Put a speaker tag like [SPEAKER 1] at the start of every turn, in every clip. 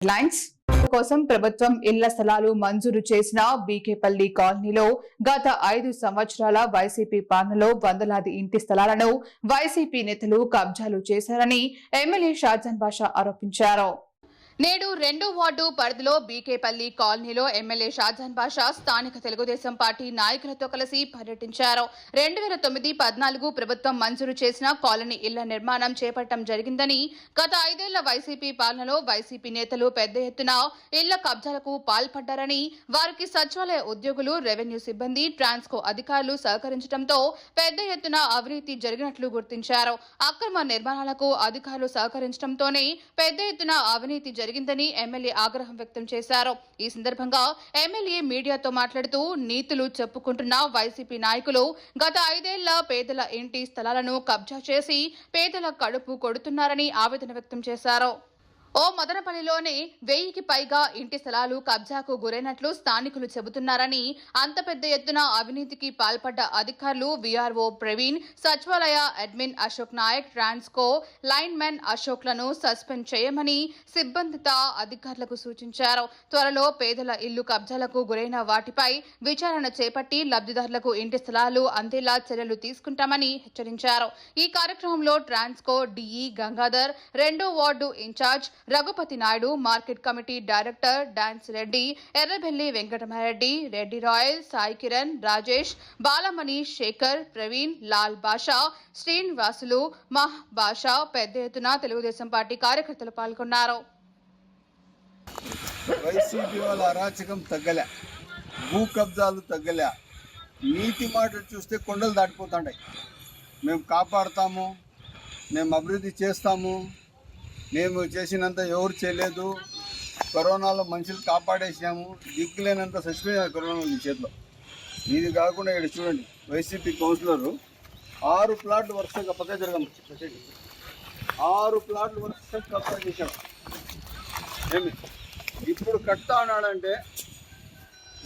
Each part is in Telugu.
[SPEAKER 1] లైన్స్ కోసం ప్రభుత్వం ఇళ్ళ స్థలాలు మంజూరు చేసిన బీకేపల్లి కాలనీలో గత ఐదు సంవత్సరాల వైసీపీ పాలనలో వందలాది ఇంటి స్థలాలను వైసీపీ నేతలు కబ్జాలు చేశారని ఎమ్మెల్యే షాజాన్ బాషా ఆరోపించారు. నేడు రెండో వార్డు పరిధిలో బీకేపల్లి కాలనీలో ఎమ్మెల్యే షాజాన్ బాషా స్థానిక తెలుగుదేశం పార్టీ నాయకులతో కలిసి పర్యటించారు. రెండు వేల తొమ్మిది పద్నాలుగు ప్రభుత్వం మంజూరు చేసిన కాలనీ ఇళ్ళ నిర్మాణం చేపట్టడం జరిగిందని గత ఐదేళ్ళ వైసీపీ పాలనలో వైసీపీ నేతలు పెద్ద ఎత్తున ఇళ్ళ కబ్జాలకు పాల్పడ్డారని వారికి సచివాలయ ఉద్యోగులు రెవెన్యూ సిబ్బంది ట్రాన్స్కో అధికారులు సహకరించడంతో పెద్ద ఎత్తున అవినీతి జరిగినట్లు గుర్తించారు. అక్రమ నిర్మాణాలకు అధికారులు సహకరించడంతోనే పెద్ద ఎత్తున అవినీతి జరిగిందని ఎమ్మెల్యే ఆగ్రహం వ్యక్తం చేశారు. ఈ సందర్భంగా ఎమ్మెల్యే మీడియాతో మాట్లాడుతూ నీతులు చెప్పుకుంటున్న వైసీపీ నాయకులు గత ఐదేళ్ళ పేదల ఇంటి స్థలాలను కబ్జా చేసి పేదల కడుపు కొడుతున్నారని ఆవేదన వ్యక్తం చేశారు. ఓ మదనపల్లిలోనే వెయ్యికి పైగా ఇంటి స్థలాలు కబ్జాకు గురైనట్లు స్థానికులు చెబుతున్నారని అంత పెద్ద ఎత్తున అవినీతికి పాల్పడ్డ అధికారులు వీఆర్ఓ ప్రవీణ్ సచివాలయ admin Ashok Naik Transco linemen అశోక్లను సస్పెండ్ చేయమని సిబ్బందిత అధికారులకు సూచించారు. త్వరలో పేదల ఇల్లు కబ్జాలకు గురైన వాటిపై విచారణ చేపట్టి లబ్ధిదారులకు ఇంటి స్థలాలు అందేలా చర్యలు తీసుకుంటామని హెచ్చరించారు. ఈ కార్యక్రమంలో ట్రాన్స్కో డిఈ గంగాధర్ రెండో ward incharge Raghupathi Naidu market committee director dance Reddy Errabelli Venkatamareddy Reddy royal Sai Kiran Rajesh Balamani Shekar Praveen Lal Basha Srinivasulu మహ్ బాషా పెద్ద ఎత్తున తెలుగుదేశం పార్టీ కార్యకర్తలు పాల్గొన్నారు.
[SPEAKER 2] వైసీపీ వాళ్ళ అరాచకం తగ్గలే. భూ కబ్జాలు తగ్గలే. నీతి మాటలు చూస్తే కొండలు దాటిపోతుంటాయి మేము కాపాడుతాము మేము అభివృద్ధి చేస్తాము మేము చేసినంత ఎవరు చేయలేదు. కరోనాలో మనుషులు కాపాడేసాము దిక్కులేనంత చచ్చిపోయారు కరోనా ఈ చేతిలో. ఇది కాకుండా ఇక్కడ చూడండి వైసీపీ కౌన్సిలరు ఆరు ప్లాట్లు వరుసగా పక్క జరగం ఆరు ప్లాట్లు వరుసగా కబ్జా చేశాడు ఏమి? ఇప్పుడు కట్టా అన్నాడంటే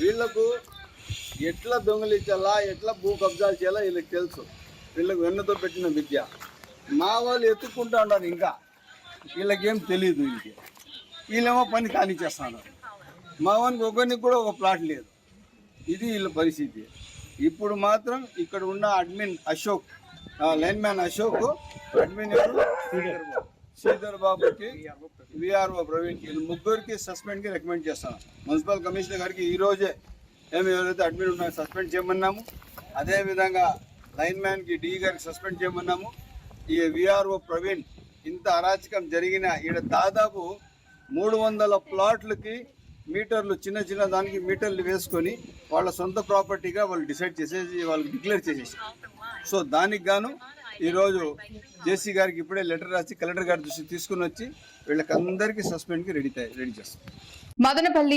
[SPEAKER 2] వీళ్ళకు ఎట్లా దొంగలించాలా ఎట్లా భూ కబ్జాలు చేయాలా వీళ్ళకి తెలుసు. వీళ్ళకి వెన్నతో పెట్టిన విద్య. మా వాళ్ళు ఎత్తుక్కుంటా ఉన్నారు ఇంకా. వీళ్ళకేం తెలియదు వీళ్ళకి. వీళ్ళేమో పని కానిచ్చేస్తున్నారు మా వానికి ఒకరికి కూడా ఒక ప్లాట్ లేదు. ఇది వీళ్ళ పరిస్థితి. ఇప్పుడు మాత్రం ఇక్కడ ఉన్న admin Ashok lineman Ashok admin Sridhar బాబుకి విఆర్ఓ ప్రవీణ్ వీళ్ళు ముగ్గురికి సస్పెండ్కి రికమెండ్ చేస్తాను. మున్సిపల్ కమిషనర్ గారికి ఈరోజే మేము ఎవరైతే అడ్మిన్ ఉన్నారో సస్పెండ్ చేయమన్నాము. అదేవిధంగా లైన్ మ్యాన్కి డి గారికి సస్పెండ్ చేయమన్నాము. ఈ విఆర్ఓ ప్రవీణ్ ఇంత అరాచకం జరిగిన ఈడ దాదాపు మూడు వందల ప్లాట్లకి మీటర్లు చిన్న చిన్న దానికి మీటర్లు వేసుకొని వాళ్ళ సొంత ప్రాపర్టీగా వాళ్ళు డిసైడ్ చేసేసి వాళ్ళకి డిక్లేర్ చేసేసి. సో దానికి గాను ఈరోజు జేసీ గారికి ఇప్పుడే లెటర్ రాసి కలెక్టర్ గారి దృష్టికి తీసుకుని వచ్చి వీళ్ళకందరికీ సస్పెండ్కి రెడీ రెడీ చేస్తాం.
[SPEAKER 1] మదనపల్లి